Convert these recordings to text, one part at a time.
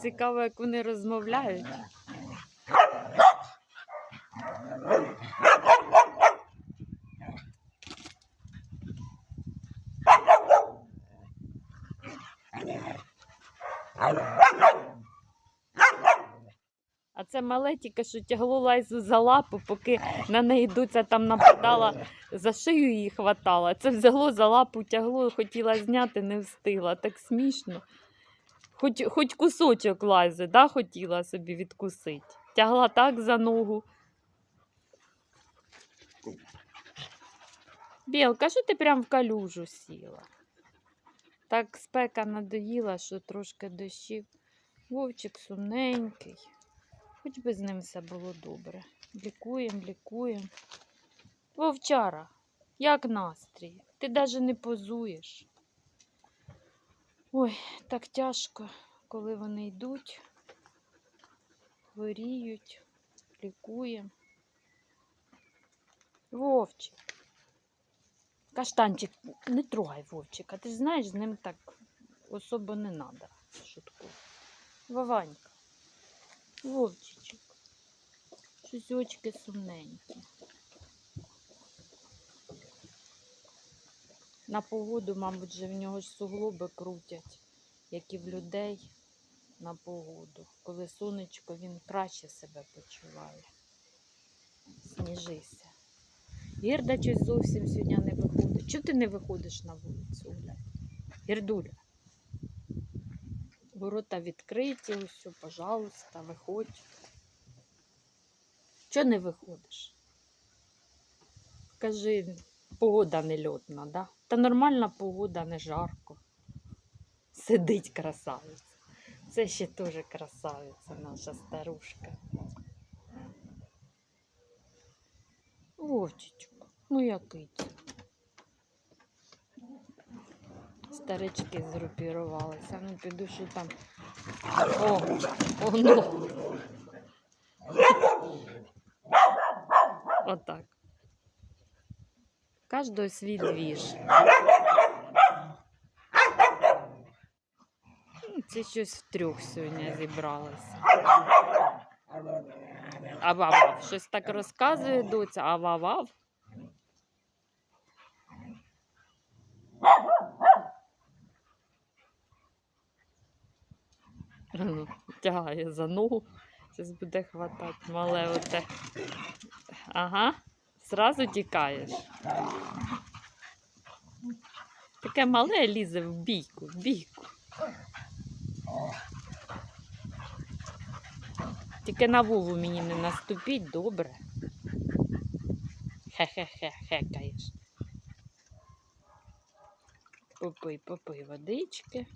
Цікаво, як вони розмовляють. А це мале тільки що тягло лайзу за лапу, поки на неї дуця там нападала, за шию її хватала. Це взяло за лапу, тягло, хотіла зняти, не встигла. Так смішно. Хоч, хоч кусочок лайзи, да, хотіла собі відкусити. Тягла так за ногу. Білка, що ти прям в калюжу сіла? Так спека надоїла, що трошки дощів. Вовчик сумненький. Хоч би з ним все було добре. Лікуємо, лікуємо. Вовчара, як настрій? Ти навіть не позуєш. Ой, так тяжко, коли вони йдуть, хворіють, лікуємо. Вовчик. Каштанчик, не трогай Вовчика. Ти ж знаєш, з ним так особо не треба. Шутку. Вованька. Вовчичок. Щось очки сумненькі. На погоду, мабуть, же в нього ж суглоби крутять, як і в людей на погоду. Коли сонечко, він краще себе почуває. Сніжися. Гірда щось зовсім сьогодні не виходить. Чого ти не виходиш на вулицю, Гуля? Гірдуля. Ворота відкриті, ось, пожалуйста, виходь. Чого не виходиш? Кажи, погода не льотна, да? Та нормальна погода, не жарко. Сидить красавиця. Це ще теж красавиця, наша старушка. Вовчичку, ну який це? Старички згрупірувалися. Ну, піду, що там. О, воно. Отак. Кожного свій двіж. Ну, Це щось втрьох сьогодні зібралося. Ававав. Щось так розказує доця. Ававав. Ну, Тягає за ногу. Зараз буде хватати мале оте. Ага. Зразу тікаєш. Таке мале лізе в бійку, в бійку. Тільки на Вову мені не наступіть, добре. Хе-хе-хе, хекаєш. Попий, попий водички.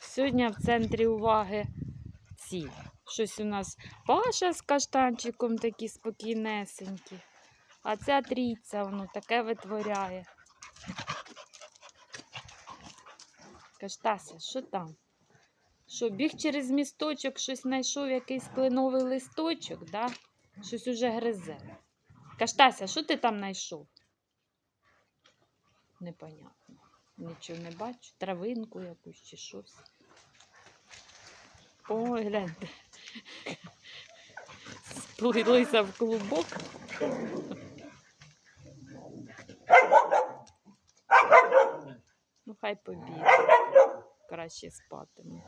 Сьогодні в центрі уваги ці. Щось у нас Паша з каштанчиком такі спокійнесенькі. А ця трійця, воно таке витворяє. Каштася, що там? Що, біг через місточок, щось знайшов якийсь кленовий листочок, да? Щось уже гризе. Каштася, що ти там знайшов? Непонятно. Нічого не бачу. Травинку якусь чи щось. Ой, гляньте. Сплилися в клубок. Ну, хай побіг. Краще спатиме.